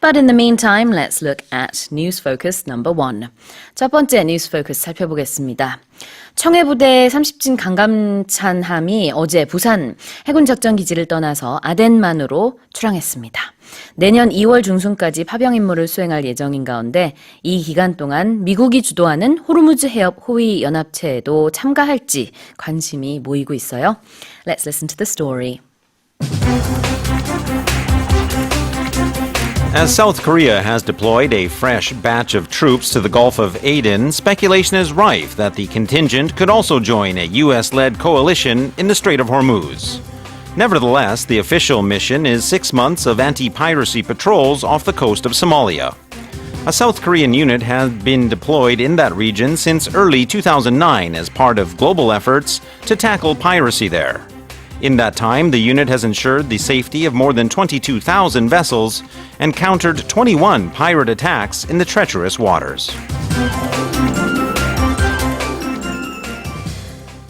But in the meantime, let's look at News Focus number one. 첫 번째 News Focus 살펴보겠습니다. 청해부대 30진 강감찬함이 어제 부산 해군 작전 기지를 떠나서 아덴만으로 출항했습니다. 내년 2월 중순까지 파병 임무를 수행할 예정인 가운데 이 기간 동안 미국이 주도하는 호르무즈 해협 호위 연합체에도 참가할지 관심이 모이고 있어요. Let's listen to the story. As South Korea has deployed a fresh batch of troops to the Gulf of Aden, speculation is rife that the contingent could also join a U.S. led coalition in the Strait of Hormuz. Nevertheless, the official mission is six months of anti piracy patrols off the coast of Somalia. A South Korean unit has been deployed in that region since early 2009 as part of global efforts to tackle piracy there. In that time, the unit has ensured the safety of more than 22,000 vessels and countered 21 pirate attacks in the treacherous waters.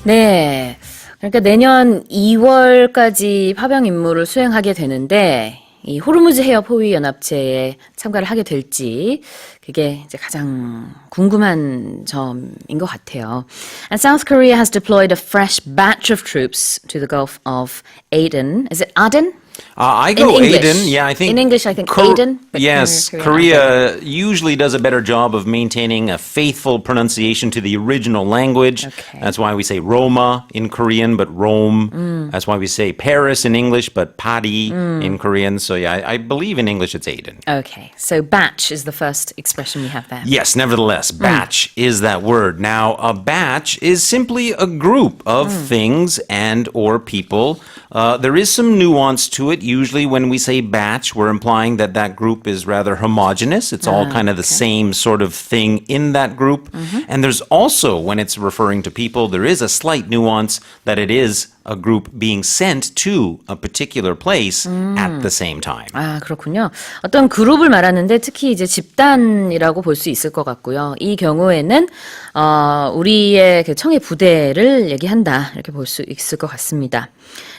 네. 그러니까 내년 2월까지 파병 임무를 수행하게 되는데 이 호르무즈 해협 호위 연합체에 참가를 하게 될지 그게 이제 가장 궁금한 점인 것 같아요. And South Korea has deployed a fresh batch of troops to the Gulf of Aden. Is it Aden? Uh, I In go English. Aden. Yeah, I think In English, I think Aden, but Yes, Korean, Korea usually does a better job of maintaining a faithful pronunciation to the original language. Okay. That's why we say Roma in Korean, but Rome. Mm. That's why we say Paris in English, but Padi in Korean. So yeah, I, I believe in English it's Aden. Okay, so batch is the first expression we have there. Yes, nevertheless, batch is that word. Now, a batch is simply a group of things and or people. Uh, there is some nuance to it. Usually, when we say batch, we're implying that that group is rather homogenous. It's all ah, kind of the same sort of thing in that group. Mm-hmm. And there's also, when it's referring to people, there is a slight nuance that it is a group being sent to a particular place at the same time. 아, 그렇군요. 어떤 그룹을 말하는데 특히 이제 집단이라고 볼 수 있을 것 같고요. 이 경우에는 어, 우리의 그 청해 부대를 얘기한다 이렇게 볼 수 있을 것 같습니다.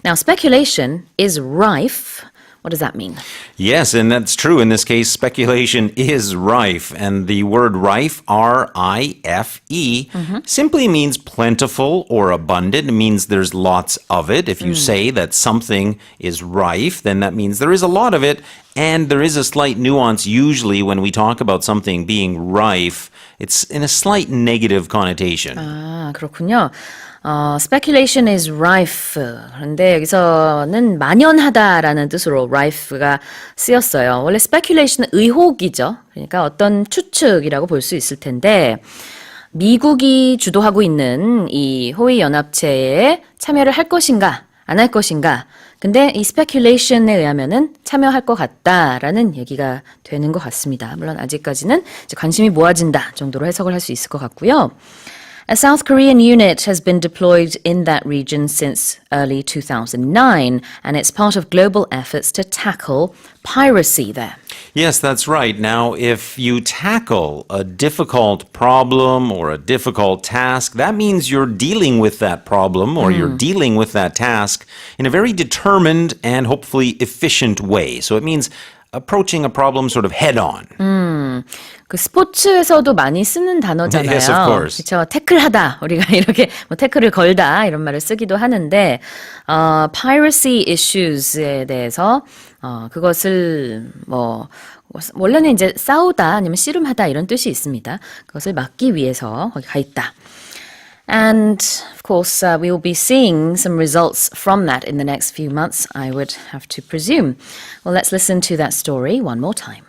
Now, speculation is rife. What does that mean? Yes, and that's true. In this case, speculation is rife. And the word rife, R I F E, simply means plentiful or abundant. It means there's lots of it. If you say that something is rife, then that means there is a lot of it. And there is a slight nuance usually when we talk about something being rife, it's in a slight negative connotation. 아, 그렇군요. 어, speculation is rife. 그런데 여기서는 만연하다라는 뜻으로 rife가 쓰였어요. 원래 speculation은 의혹이죠. 그러니까 어떤 추측이라고 볼 수 있을 텐데, 미국이 주도하고 있는 이 호위 연합체에 참여를 할 것인가, 안 할 것인가. 근데 이 speculation에 의하면은 참여할 것 같다라는 얘기가 되는 것 같습니다. 물론 아직까지는 관심이 모아진다 정도로 해석을 할 수 있을 것 같고요. A South Korean unit has been deployed in that region since early 2009, and it's part of global efforts to tackle piracy there. Yes, that's right. Now, if you tackle a difficult problem or a difficult task, that means you're dealing with that problem or you're mm. dealing with that task in a very determined and hopefully efficient way. So it means approaching a problem sort of head on. 그 스포츠에서도 많이 쓰는 단어잖아요. Yes, of course. 그렇죠. 태클하다. 우리가 이렇게 뭐 태클을 걸다 이런 말을 쓰기도 하는데 어, piracy issues에 대해서 어, 그것을 뭐 원래는 이제 싸우다 아니면 씨름하다 이런 뜻이 있습니다. 그것을 막기 위해서 거기 가 있다. And of course, uh, we will be seeing some results from that in the next few months, I would have to presume. Well, let's listen to that story one more time.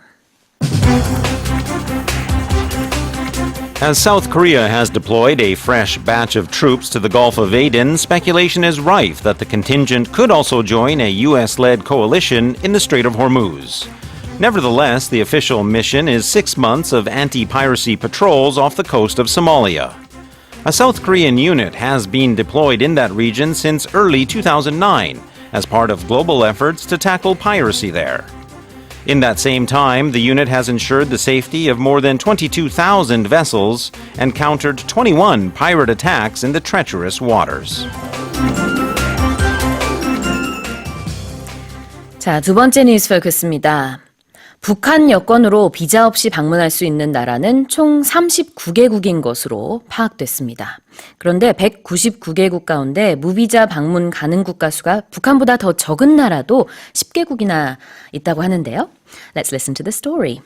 As South Korea has deployed a fresh batch of troops to the Gulf of Aden, speculation is rife that the contingent could also join a U.S. led coalition in the Strait of Hormuz. Nevertheless, the official mission is six months of anti piracy patrols off the coast of Somalia. A South Korean unit has been deployed in that region since early 2009 as part of global efforts to tackle piracy there. In that same time, the unit has ensured the safety of more than 22,000 vessels and countered 21 pirate attacks in the treacherous waters. 자, 두 번째 뉴스 포커스입니다. 북한 여권으로 비자 없이 방문할 수 있는 나라는 총 39개국인 것으로 파악됐습니다. 그런데 199개국 가운데 무비자 방문 가능 국가 수가 북한보다 더 적은 나라도 10개국이나 있다고 하는데요. Let's listen to the story.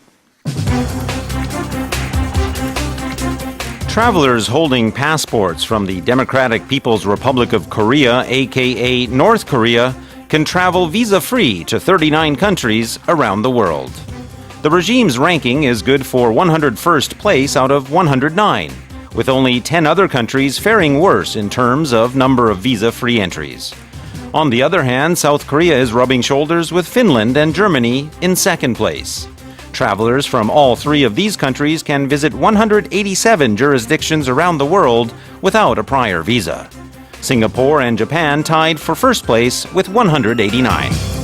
Travelers holding passports from the Democratic People's Republic of Korea, aka North Korea, can travel visa free to 39 countries around the world. The regime's ranking is good for 101st place out of 109, with only 10 other countries faring worse in terms of number of visa free entries. On the other hand, South Korea is rubbing shoulders with Finland and Germany in second place. Travelers from all three of these countries can visit 187 jurisdictions around the world without a prior visa. Singapore and Japan tied for first place with 189.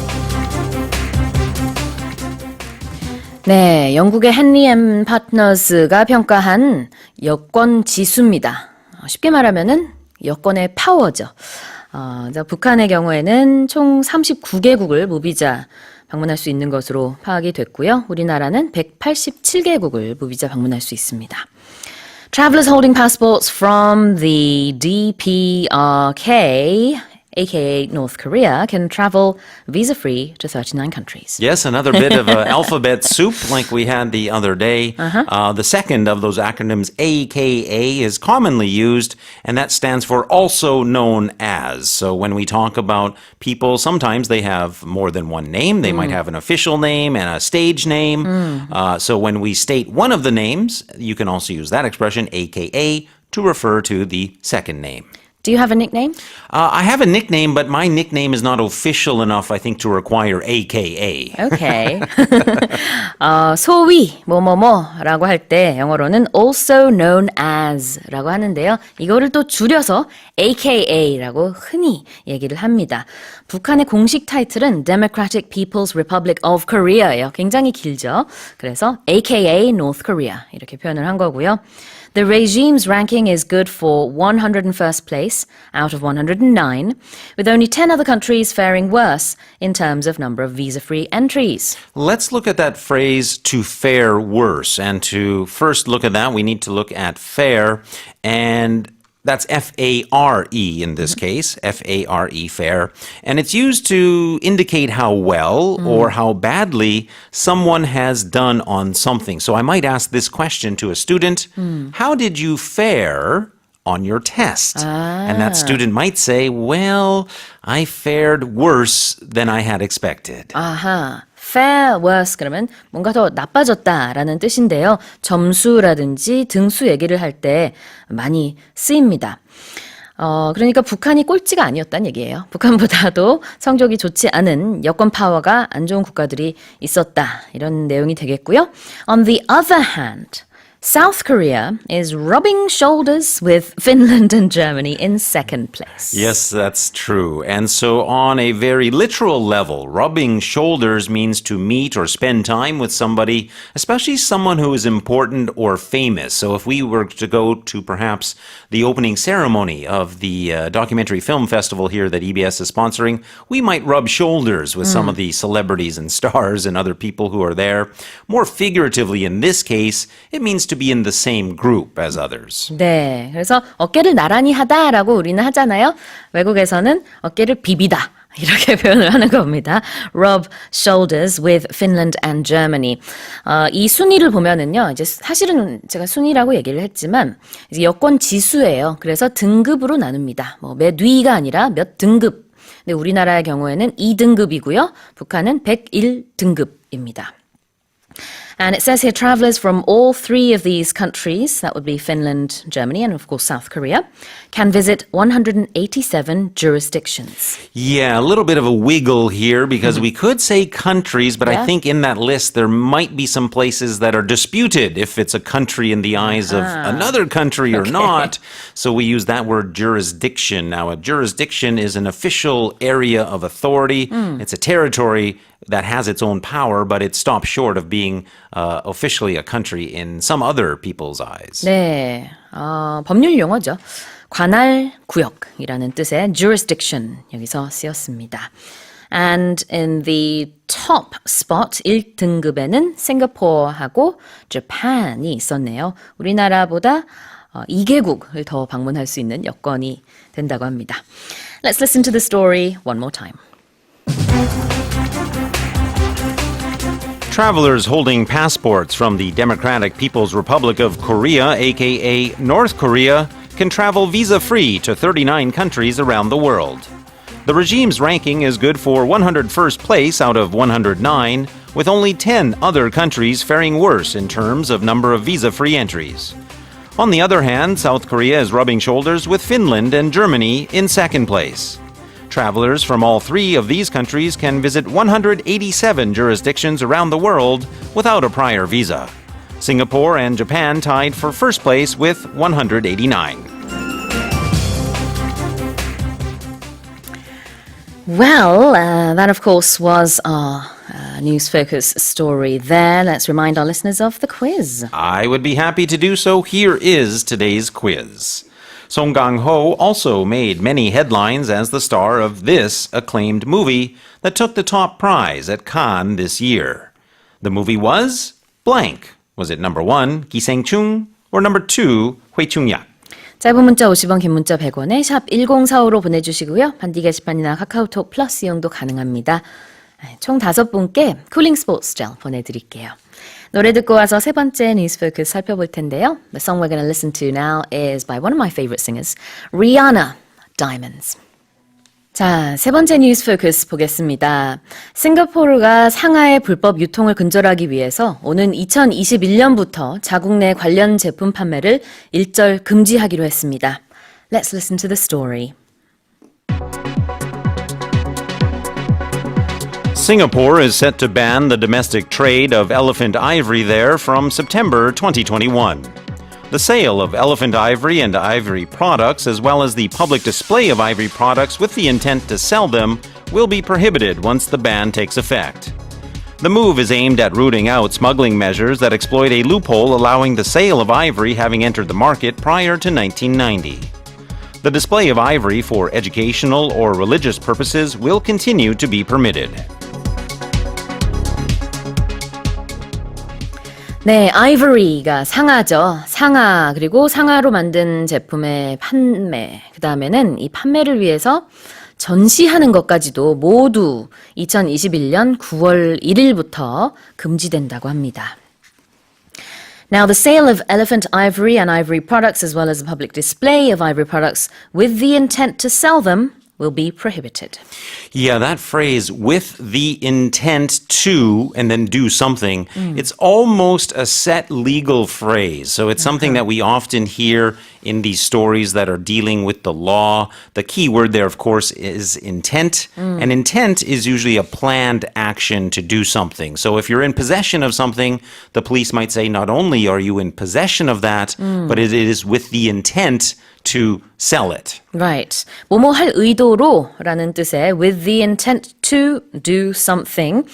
네, 영국의 헨리 엠 파트너스가 평가한 여권 지수입니다. 어, 쉽게 말하면은 여권의 파워죠. 어, 자, 북한의 경우에는 총 39개국을 무비자 방문할 수 있는 것으로 파악이 됐고요. 우리나라는 187개국을 무비자 방문할 수 있습니다. Travelers holding passports from the DPRK, aka North Korea, can travel visa free to 39 countries. Yes, another bit of uh, alphabet soup like we had the other day. Uh, the second of those acronyms, AKA, is commonly used, and that stands for also known as. So when we talk about people, sometimes they have more than one name. They might have an official name and a stage name. Uh, so when we state one of the names, you can also use that expression, AKA, to refer to the second name. Do you have a nickname? Uh, I have a nickname, but my nickname is not official enough, I think, to require AKA. Okay. 어, 소위 뭐뭐뭐라고 할 때 영어로는 also known as라고 하는데요. 이거를 또 줄여서 AKA라고 흔히 얘기를 합니다. 북한의 공식 타이틀은 Democratic People's Republic of Korea예요. 굉장히 길죠. 그래서 AKA North Korea 이렇게 표현을 한 거고요. The regime's ranking is good for 101st place out of 109, with only 10 other countries faring worse in terms of number of visa-free entries. Let's look at that phrase to fare worse. And to first look at that, we need to look at fare. And that's F A R E in this mm-hmm. case, F A R E, fair. And it's used to indicate how well mm. or how badly someone has done on something. So I might ask this question to a student mm. How did you fare? On your test. And that ah. student might say, Well, I fared worse than I had expected. 아하. Fare worse 그러면 뭔가 더 나빠졌다라는 뜻인데요. 점수라든지 등수 얘기를 할 때 많이 쓰입니다. 어, 그러니까 북한이 꼴찌가 아니었다는 얘기예요. 북한보다도 성적이 좋지 않은 여권 파워가 안 좋은 국가들이 있었다. 이런 내용이 되겠고요. On the other hand, South Korea is rubbing shoulders with Finland and Germany in second place. Yes, that's true. And so, on a very literal level, rubbing shoulders means to meet or spend time with somebody, especially someone who is important or famous. So, if we were to go to perhaps the opening ceremony of the uh, documentary film festival here that EBS is sponsoring, we might rub shoulders with some of the celebrities and stars and other people who are there. More figuratively, in this case, it means to be in the same group as others. 네. 그래서 어깨를 나란히 하다라고 우리는 하잖아요. 외국에서는 어깨를 비비다. 이렇게 표현을 하는 겁니다. Rub shoulders with Finland and Germany. 어, 이 순위를 보면은요, 이제 사실은 제가 순위라고 얘기를 했지만, 이제 여권 지수예요. 그래서 등급으로 나눕니다. 뭐, 몇 위가 아니라 몇 등급. 근데 우리나라의 경우에는 2등급이고요. 북한은 101등급입니다. And it says here travelers from all three of these countries, that would be Finland, Germany, and of course South Korea, can visit 187 jurisdictions. Yeah, a little bit of a wiggle here because mm-hmm. we could say countries, but I think in that list there might be some places that are disputed if it's a country in the eyes of ah. another country or not. So we use that word jurisdiction. Now, a jurisdiction is an official area of authority, mm. it's a territory that has its own power, but it stops short of being uh, officially a country in some other people's eyes. 네, 어, 법률 용어죠. 관할 구역이라는 뜻의 jurisdiction 여기서 쓰였습니다. And in the top spot 1등급에는 싱가포르하고 재팬이 있었네요. 우리나라보다 어, 2개국을 더 방문할 수 있는 여건이 된다고 합니다. Let's listen to the story one more time. Travelers holding passports from the Democratic People's Republic of Korea, aka North Korea, can travel visa free to 39 countries around the world. The regime's ranking is good for 101st place out of 109, with only 10 other countries faring worse in terms of number of visa free entries. On the other hand, South Korea is rubbing shoulders with Finland and Germany in second place. Travelers from all three of these countries can visit 187 jurisdictions around the world without a prior visa. Singapore and Japan tied for first place with 189. Well, uh, that of course was our uh, News Focus story there. Let's remind our listeners of the quiz. I would be happy to do so. Here is today's quiz. Song Gang Ho also made many headlines as the star of this acclaimed movie that took the top prize at Cannes this year. The movie was blank. Was it number one, Ki Sang Chung, or number two, Hui Chung Yak? 짧은 문자 50원, 긴 문자 100원에 샵 1045로 보내주시고요. 반디 게시판이나 카카오톡 플러스 이용도 가능합니다. 네, 총 다섯 분께 쿨링 스포츠 젤 보내드릴게요. 노래 듣고 와서 세 번째 뉴스 포커스 살펴볼 텐데요. The song we're going to listen to now is by one of my favorite singers, Rihanna, Diamonds. 자, 세 번째 뉴스 포커스 보겠습니다. 싱가포르가 상하의 불법 유통을 근절하기 위해서 오는 2021년부터 자국 내 관련 제품 판매를 일절 금지하기로 했습니다. Let's listen to the story. Singapore is set to ban the domestic trade of elephant ivory there from September 2021. The sale of elephant ivory and ivory products, as well as the public display of ivory products with the intent to sell them, will be prohibited once the ban takes effect. The move is aimed at rooting out smuggling measures that exploit a loophole allowing the sale of ivory having entered the market prior to 1990. The display of ivory for educational or religious purposes will continue to be permitted. 네, ivory가 상하죠. 상하, 그리고 상하로 만든 제품의 판매. 그 다음에는 이 판매를 위해서 전시하는 것까지도 모두 2021년 9월 1일부터 금지된다고 합니다. Now, the sale of elephant ivory and ivory products, as well as the public display of ivory products with the intent to sell them, will be prohibited. Yeah, that phrase with the intent to and then do something, mm. it's almost a set legal phrase. So it's something that we often hear in these stories that are dealing with the law. The key word there, of course, is intent. Mm. And intent is usually a planned action to do something. So if you're in possession of something, the police might say not only are you in possession of that, mm. but it is with the intent to sell it. Right. 뭐뭐 할 의도로라는 뜻의 with the intent to do something.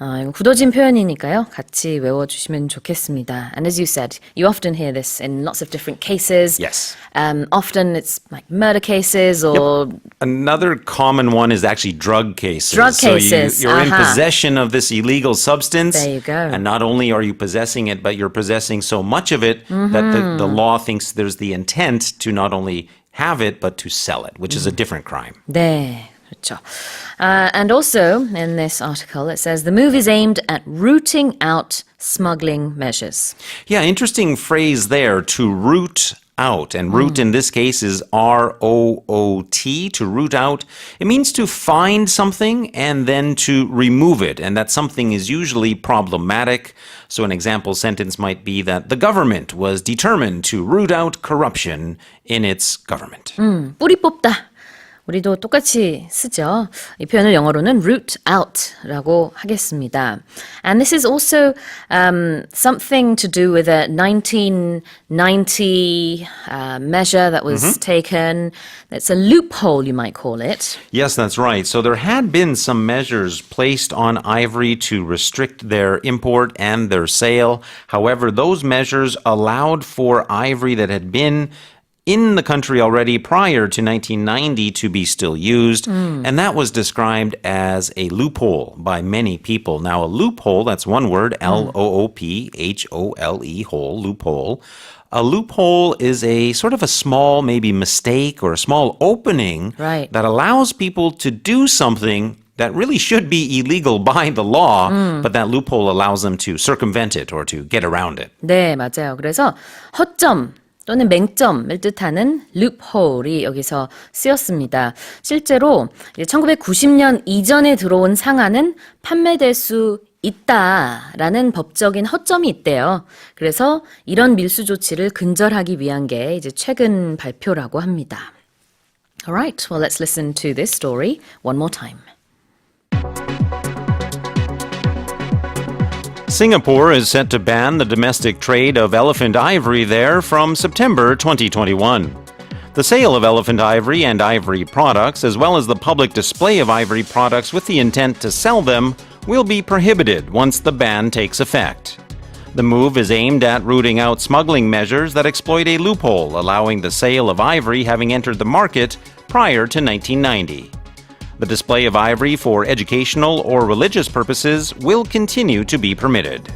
어, 이거 굳어진 표현이니까요. 같이 외워주시면 좋겠습니다. And as you said, you often hear this in lots of different cases. Yes. Um, often it's like murder cases or Another common one is actually drug cases. Drug So cases, you, you're in aha. possession of this illegal substance. There you go. And not only are you possessing it, but you're possessing so much of it that Mm-hmm. the, the law thinks there's the intent to not only have it, but to sell it, which is Mm. a different crime. 네, 그렇죠. Uh, and also in this article it says the move is aimed at rooting out smuggling measures. Yeah, interesting phrase there to root out. And root in this case is R O O T, to root out. It means to find something and then to remove it. And that something is usually problematic. So an example sentence might be that the government was determined to root out corruption in its government. 뿌리 뽑다. 우리도 똑같이 쓰죠. 이 표현을 영어로는 root out라고 하겠습니다. And this is also um, something to do with a 1990 uh, measure that was taken. It's a loophole, you might call it. Yes, that's right. So there had been some measures placed on ivory to restrict their import and their sale. However, those measures allowed for ivory that had been in the country already prior to 1990 to be still used, and that was described as a loophole by many people. Now, a loophole, that's one word, L O O P H O L E, hole, loophole. A loophole is a sort of a small, maybe mistake or a small opening Right. that allows people to do something that really should be illegal by the law, but that loophole allows them to circumvent it or to get around it. 네, 맞아요. 그래서 허점 또는 맹점을 뜻하는 loophole이 여기서 쓰였습니다. 실제로 1990년 이전에 들어온 상한은 판매될 수 있다라는 법적인 허점이 있대요. 그래서 이런 밀수 조치를 근절하기 위한 게 이제 최근 발표라고 합니다. Alright, well let's listen to this story one more time. Singapore is set to ban the domestic trade of elephant ivory there from September 2021. The sale of elephant ivory and ivory products, as well as the public display of ivory products with the intent to sell them, will be prohibited once the ban takes effect. The move is aimed at rooting out smuggling measures that exploit a loophole allowing the sale of ivory having entered the market prior to 1990. The display of ivory for educational or religious purposes will continue to be permitted.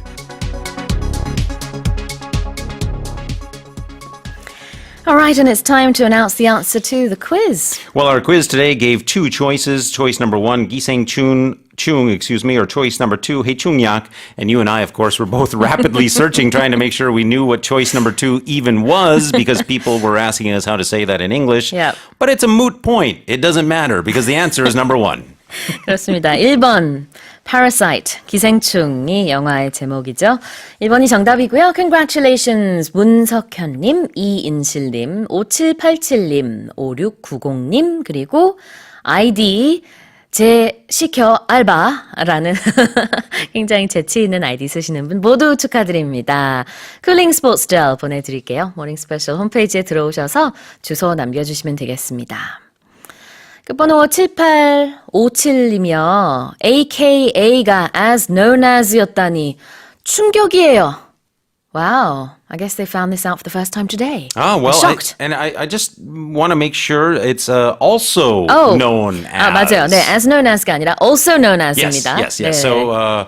Alright, and it's time to announce the answer to the quiz. Well, our quiz today gave two choices. Choice number one, Giseng Chun Chung, excuse me, or choice number two, Hei Chung Yak. And you and I, of course, were both rapidly searching, trying to make sure we knew what choice number two even was, because people were asking us how to say that in English. Yep. But it's a moot point. It doesn't matter because the answer is number one. 그렇습니다. 1번 Parasite 기생충이 영화의 제목이죠. 1번이 정답이고요. Congratulations 문석현님, 이인실님, 5787님, 5690님 그리고 아이디 제 시켜 알바라는 굉장히 재치 있는 아이디 쓰시는 분 모두 축하드립니다. 쿨링 스포츠 젤 보내드릴게요. 모닝 스페셜 홈페이지에 들어오셔서 주소 남겨주시면 되겠습니다. 끝번호 7857이며 AKA가 as known as였다니 충격이에요. Wow, I guess they found this out for the first time today. Ah, I'm well, I, shocked. and I, I just want to make sure it's uh, also Oh. known as. 아, 맞아요. 네, as known as가 아니라 also known Yes, as입니다. yes, yes. 네. So uh,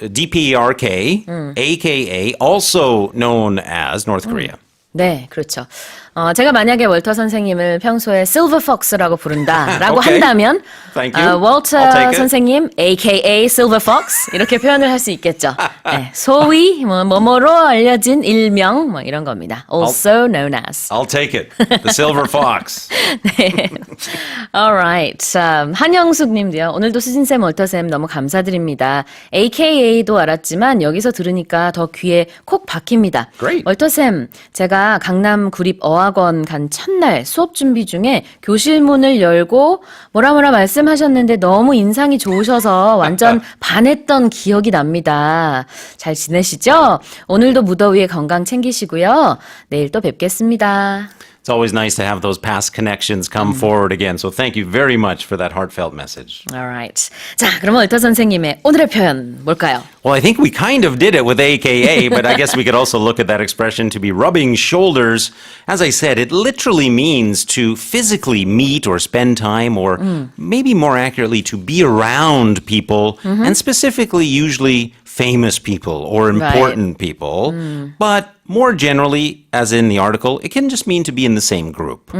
DPRK, AKA, also known as North Korea. 네, 그렇죠. 어, 제가 만약에 월터 선생님을 평소에 Silver Fox라고 부른다라고 Okay. 한다면 Thank you. 어, 월터 it. 선생님 AKA Silver Fox 이렇게 표현을 할 수 있겠죠. 네, 소위 뭐 뭐뭐로 알려진 일명 뭐 이런 겁니다. Also known as. I'll take it. The Silver Fox. Alright. 자, 한영숙 님도요. 오늘도 수진 쌤, 월터 쌤 너무 감사드립니다. AKA도 알았지만 여기서 들으니까 더 귀에 콕 박힙니다. Great. 월터 쌤, 제가 강남 구립 어학 원 간 첫날 수업 준비 중에 교실 문을 열고 뭐라 뭐라 말씀하셨는데 너무 인상이 좋으셔서 완전 반했던 기억이 납니다. 잘 지내시죠? 오늘도 무더위에 건강 챙기시고요. 내일 또 뵙겠습니다. It's always nice to have those past connections come forward again. So thank you very much for that heartfelt message. Alright. 자, 그러면 얼터 선생님의 오늘의 표현 뭘까요? Well, I think we kind of did it with AKA, but I guess we could also look at that expression to be rubbing shoulders. As I said, it literally means to physically meet or spend time, or maybe more accurately, to be around people, and specifically, usually famous people or important people. But more generally, as in the article, it can just mean to be in the same group.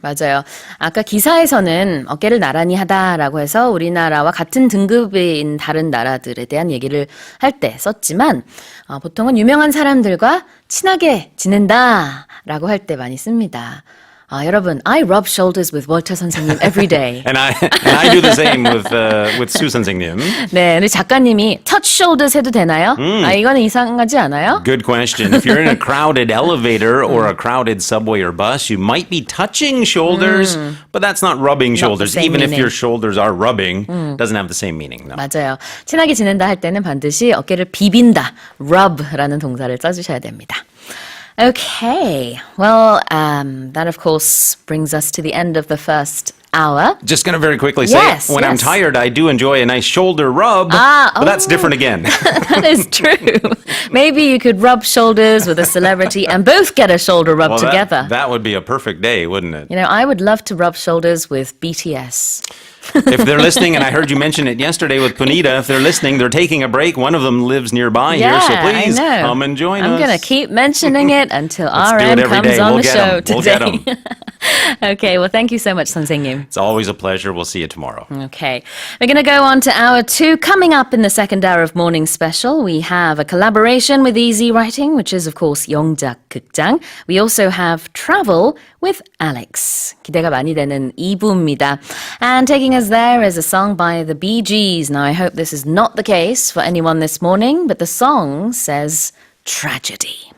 맞아요. 아까 기사에서는 어깨를 나란히 하다라고 해서 우리나라와 같은 등급인 다른 나라들에 대한 얘기를 할 때 썼지만 어, 보통은 유명한 사람들과 친하게 지낸다라고 할 때 많이 씁니다. 아, 여러분, I rub shoulders with 월터 선생님 every day. And I and I do the same with uh, with Susan Singnim. 네, 우리 작가님이 touch shoulders 해도 되나요? 아, 이거는 이상하지 않아요? Good question. If you're in a crowded elevator or a crowded subway or bus, you might be touching shoulders, but that's not rubbing shoulders. same Even if meaning. your shoulders are rubbing, doesn't have the same meaning. No. 맞아요. 친하게 지낸다 할 때는 반드시 어깨를 비빈다, rub라는 동사를 써주셔야 됩니다. Okay, well, um, that of course brings us to the end of the first hour. Just going to very quickly say, Yes, when I'm tired, I do enjoy a nice shoulder rub. Ah, but that's oh. different again. That is true. Maybe you could rub shoulders with a celebrity and both get a shoulder rub Well, that- together. That, would be a perfect day, wouldn't it? you know, I would love to rub shoulders with BTS. If they're listening, and I heard you mention it yesterday with Punita, if they're listening, they're taking a break. One of them lives nearby here, so please come and join us. I'm going to keep mentioning it until RM comes day. on We'll the show. We'll today. get 'em. okay, well, thank you so much, 선생님. It's always a pleasure. We'll see you tomorrow. Okay, we're going to go on to hour two. Coming up in the second hour of Morning Special, we have a collaboration with Easy Writing, which is, of course, 영작 극장. We also have travel with Alex. 기대가 많이 되는 2부입니다. And taking us there is a song by the Bee Gees. Now, I hope this is not the case for anyone this morning, but the song says tragedy.